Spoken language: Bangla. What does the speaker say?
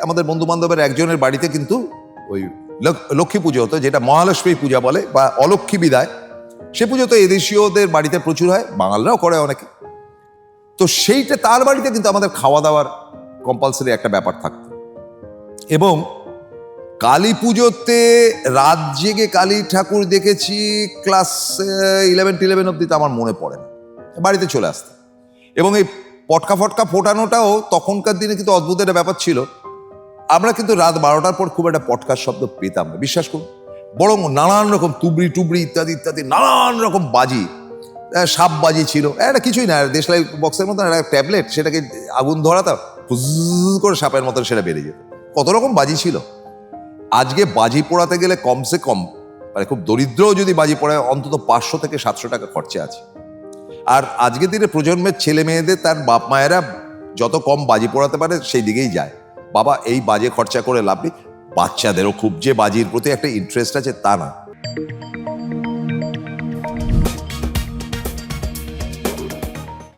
আমাদের বন্ধু বান্ধবের একজনের বাড়িতে কিন্তু ওই লক- লক্ষ্মী পুজো হতো, যেটা মহালক্ষ্মী পূজা বলে বা অলক্ষ্মী বিদায়। সে পুজো তো এদেশীয়দের বাড়িতে প্রচুর হয়, বাঙালরাও করে অনেকে। তো সেইটা তার বাড়িতে কিন্তু আমাদের খাওয়া দাওয়ার কম্পালসারি একটা ব্যাপার থাকতো। এবং কালী পুজোতে রাত জেগে কালী ঠাকুর দেখেছি, ক্লাস ইলেভেন টিলেভেন অব্দি তো আমার মনে পড়ে না। বাড়িতে চলে আসতে এবং এই পটকা ফটকা ফোটানোটাও তখনকার দিনে কিন্তু অদ্ভুত একটা ব্যাপার ছিল। আমরা কিন্তু রাত বারোটার পর খুব একটা পটকার শব্দ পেতাম না। বিশ্বাস করুন। বরং নানান রকম তুবড়ি টুবড়ি ইত্যাদি ইত্যাদি, নানান রকম বাজি সাপ বাজি ছিল। একটা কিছুই না দেশলাই বক্সের মতন একটা ট্যাবলেট সেটাকে আগুন ধরাতাম করে সাপের মতন সেটা বেরিয়ে যেত। কত রকম বাজি ছিল। আজকে বাজি পোড়াতে গেলে কমসে কম মানে খুব দরিদ্রও যদি বাজি পড়ায়, অন্তত পাঁচশো থেকে সাতশো টাকা খরচা আছে। আর আজকের দিনে প্রজন্মের ছেলে মেয়েদের তার বাপ মায়েরা যত কম বাজি পোড়াতে পারে, সেই দিকেই যায়। বাবা, এই বাজে খরচা করে লাভ নেই। বাচ্চাদেরও খুব যে বাজির প্রতি একটা ইন্টারেস্ট আছে, তা না।